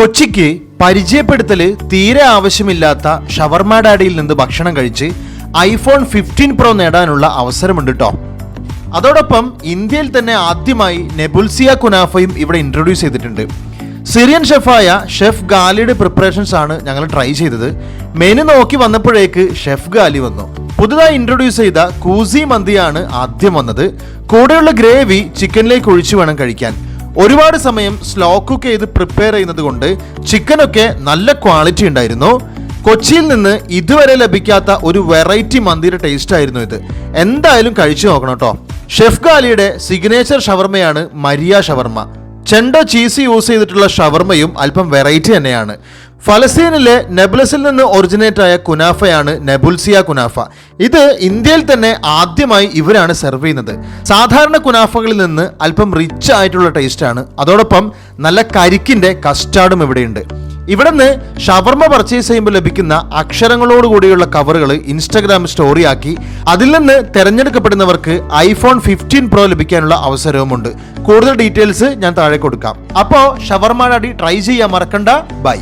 കൊച്ചിക്ക് പരിചയപ്പെടുത്തൽ തീരെ ആവശ്യമില്ലാത്ത ഷവർമ ഡാഡിയിൽ നിന്ന് ഭക്ഷണം കഴിച്ച് ഐഫോൺ ഫിഫ്റ്റീൻ പ്രോ നേടാനുള്ള അവസരമുണ്ട് കേട്ടോ അതോടൊപ്പം ഇന്ത്യയിൽ തന്നെ ആദ്യമായി നെബുൽസിയ കുനാഫയും ഇവിടെ ഇൻട്രൊഡ്യൂസ് ചെയ്തിട്ടുണ്ട്. സിറിയൻ ഷെഫായ ഷെഫ് ഗാലിയുടെ പ്രിപ്പറേഷൻസ് ആണ് ഞങ്ങൾ ട്രൈ ചെയ്തത്. മെനു നോക്കി വന്നപ്പോഴേക്ക് ഷെഫ് ഗാലി വന്നു. പുതുതായി ഇൻട്രൊഡ്യൂസ് ചെയ്ത കൂസി മന്തിയാണ് ആദ്യം വന്നത്. കൂടെയുള്ള ഗ്രേവി ചിക്കനിലേക്ക് ഒഴിച്ചു വേണം കഴിക്കാൻ. ഒരുപാട് സമയം സ്ലോ കുക്ക് ചെയ്ത് പ്രിപ്പയർ ചെയ്യുന്നത് കൊണ്ട് ചിക്കനൊക്കെ നല്ല ക്വാളിറ്റി ഉണ്ടായിരുന്നു. കൊച്ചിയിൽ നിന്ന് ഇതുവരെ ലഭിക്കാത്ത ഒരു വെറൈറ്റി മന്തിയുടെ ടേസ്റ്റ് ആയിരുന്നു ഇത്. എന്തായാലും കഴിച്ചു നോക്കണം കേട്ടോ. ഷെഫ് ഗാലിയുടെ സിഗ്നേച്ചർ ഷവർമയാണ് മരിയ ഷവർമ. ചെണ്ടോ ചീസ് യൂസ് ചെയ്തിട്ടുള്ള ഷവർമയും അല്പം വെറൈറ്റി തന്നെയാണ്. ഫലസ്തീനിലെ നെബുലസിൽ നിന്ന് ഒറിജിനേറ്റ് ആയ കുനാഫയാണ് നെബുൽസിയ കുനാഫ. ഇത് ഇന്ത്യയിൽ തന്നെ ആദ്യമായി ഇവരാണ് സെർവ് ചെയ്യുന്നത്. സാധാരണ കുനാഫകളിൽ നിന്ന് അല്പം റിച്ച് ആയിട്ടുള്ള ടേസ്റ്റാണ് അതോടൊപ്പം നല്ല കരിക്കിന്റെ കസ്റ്റാർഡും ഇവിടെയുണ്ട്. ഇവിടെ നിന്ന് ഷവർമ പർച്ചേസ് ചെയ്യുമ്പോൾ ലഭിക്കുന്ന അക്ഷരങ്ങളോട് കൂടിയുള്ള കവറുകൾ ഇൻസ്റ്റാഗ്രാം സ്റ്റോറിയാക്കി അതിൽ നിന്ന് തിരഞ്ഞെടുക്കപ്പെടുന്നവർക്ക് ഐഫോൺ ഫിഫ്റ്റീൻ പ്രോ ലഭിക്കാനുള്ള അവസരവുമുണ്ട്. കൂടുതൽ ഡീറ്റെയിൽസ് ഞാൻ താഴെ കൊടുക്കാം. അപ്പോൾ ഷവർമയുടെ അടി ട്രൈ ചെയ്യാൻ മറക്കണ്ട. ബൈ